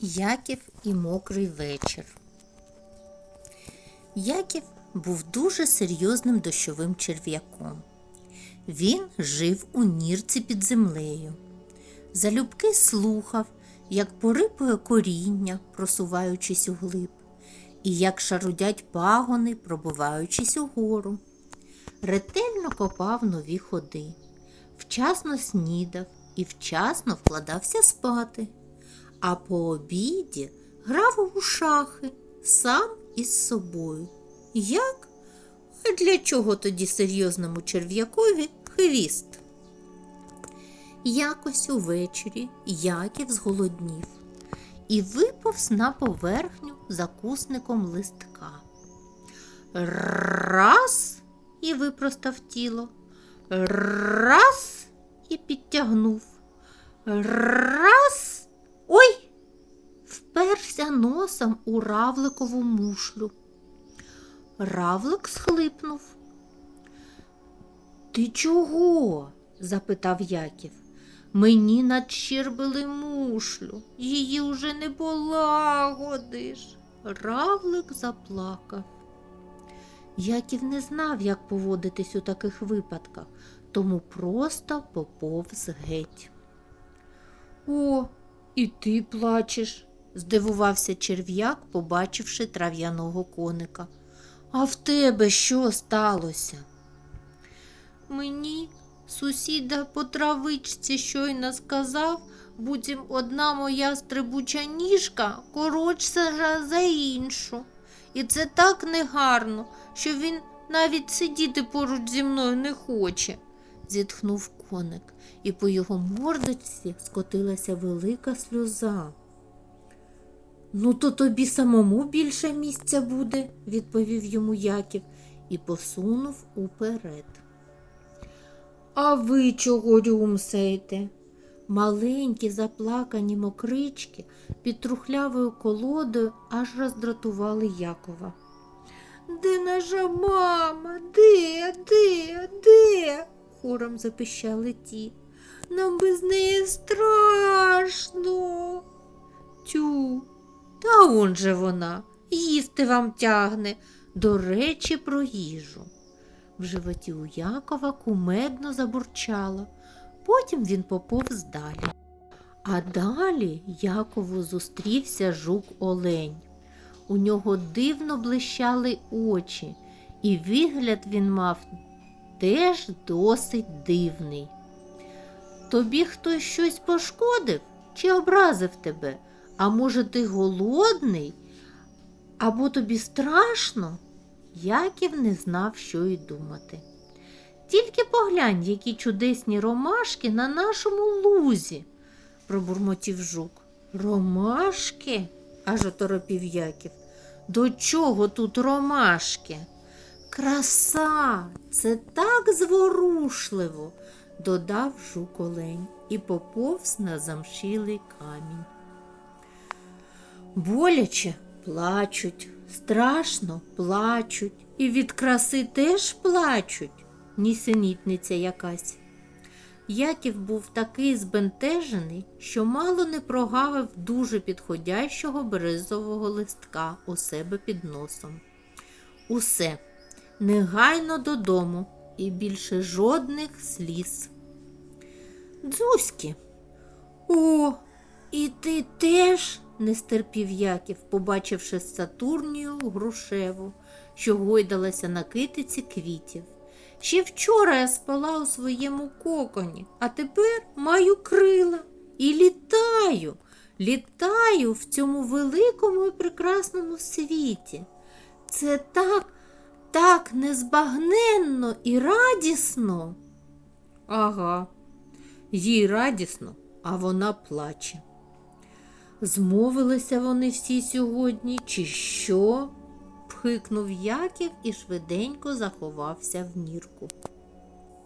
Яків і мокрий вечір. Яків був дуже серйозним дощовим черв'яком. Він жив у нірці під землею. Залюбки слухав, як порипує коріння, просуваючись углиб, і як шарудять пагони, пробиваючись угору. Ретельно копав нові ходи, вчасно снідав і вчасно вкладався спати а по обіді грав у шахи сам із собою. Як? А для чого тоді серйозному черв'якові хвіст? Якось увечері Яків зголоднів і виповз на поверхню закусником листка. Раз і випростав тіло, раз і підтягнув. Раз. Ой! Вперся носом у равликову мушлю. Равлик схлипнув. Ти чого? запитав Яків. Мені надщербили мушлю, її уже не полагодиш. Равлик заплакав. Яків не знав, як поводитись у таких випадках, тому просто поповз геть. О, і ти плачеш, здивувався черв'як, побачивши трав'яного коника. А в тебе що сталося? Мені сусіда по травичці щойно сказав, буцім одна моя стрибуча ніжка коротша за іншу. І це так негарно, що він навіть сидіти поруч зі мною не хоче, зітхнув коник, і по його мордочці скотилася велика сльоза. Ну, то тобі самому більше місця буде, відповів йому Яків і посунув уперед. А ви чого рюмсаєте? Маленькі заплакані мокрички під трухлявою колодою аж роздратували Якова. Де наша мама? Де, де, де? Хором запищали ті. Нам без неї страшно. Тю, та он же вона, їсти вам тягне. До речі, про їжу. В животі у Якова кумедно забурчало. Потім він поповз далі. А далі Якову зустрівся жук Олень. У нього дивно блищали очі, і вигляд він мав теж досить дивний. Тобі хтось щось пошкодив чи образив тебе? А може, ти голодний? Або тобі страшно? Яків не знав, що й думати. Тільки поглянь, які чудесні ромашки на нашому лузі, пробурмотів жук. Ромашки? аж оторопів Яків. До чого тут ромашки? Краса, це так зворушливо, додав жук олень і поповз на замшилий камінь. Боляче плачуть, страшно плачуть, і від краси теж плачуть, нісенітниця якась. Яків був такий збентежений, що мало не прогавив дуже підходящого березового листка у себе під носом. Усе, негайно додому і більше жодних сліз. Дзузьки. О, і ти теж, не стерпів Яків, побачивши Сатурнію грушеву, що гойдалася на китиці квітів. Ще вчора я спала у своєму коконі, а тепер маю крила і літаю, літаю в цьому великому і прекрасному світі. Це так, так незбагненно і радісно. Ага, їй радісно, а вона плаче. Змовилися вони всі сьогодні, чи що? пхикнув Яків і швиденько заховався в нірку.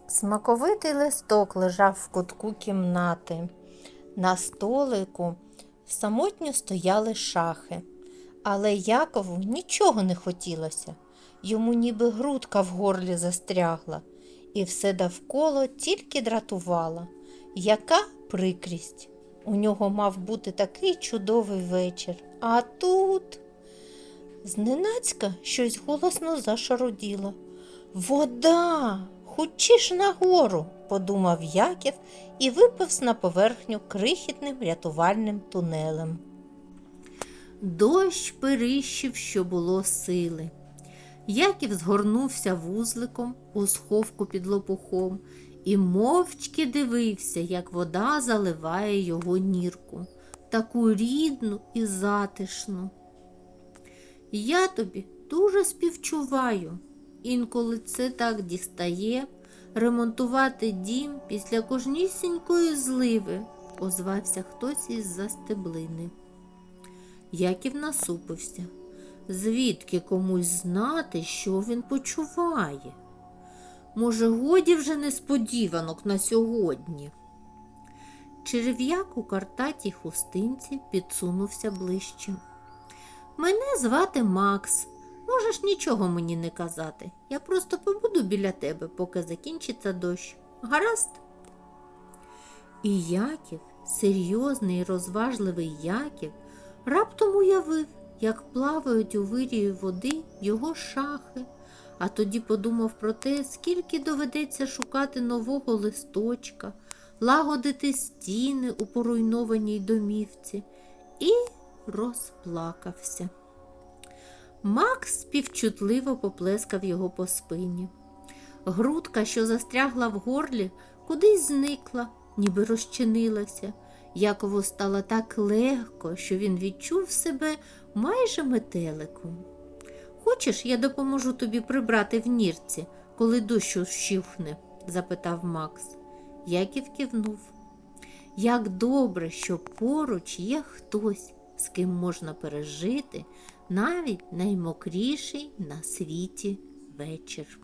Смаковитий листок лежав в кутку кімнати. На столику самотньо стояли шахи, але Якову нічого не хотілося. Йому ніби грудка в горлі застрягла, і все довкола тільки дратувало. Яка прикрість! У нього мав бути такий чудовий вечір. А тут зненацька щось голосно зашаруділо. Вода! Хочеш нагору, подумав Яків і виповз на поверхню крихітним рятувальним тунелем. Дощ перищив, що було сили. Яків згорнувся вузликом у сховку під лопухом і мовчки дивився, як вода заливає його нірку, таку рідну і затишну. Я тобі дуже співчуваю. Інколи це так дістає ремонтувати дім після кожнісінької зливи, озвався хтось із за стеблини. Яків насупився. Звідки комусь знати, що він почуває? Може, годі вже несподіванок на сьогодні. Черв'як у картатій хустинці підсунувся ближче. Мене звати Макс. Можеш нічого мені не казати. Я просто побуду біля тебе, поки закінчиться дощ. Гаразд? І Яків, серйозний і розважливий Яків, раптом уявив, як плавають у вирії води його шахи, а тоді подумав про те, скільки доведеться шукати нового листочка, лагодити стіни у поруйнованій домівці, і розплакався. Макс співчутливо поплескав його по спині. Грудка, що застрягла в горлі, кудись зникла, ніби розчинилася. Якову стало так легко, що він відчув себе майже метеликом. Хочеш, я допоможу тобі прибрати в нірці, коли дощ ущухне? запитав Макс. Яків кивнув. Як добре, що поруч є хтось, з ким можна пережити навіть наймокріший на світі вечір.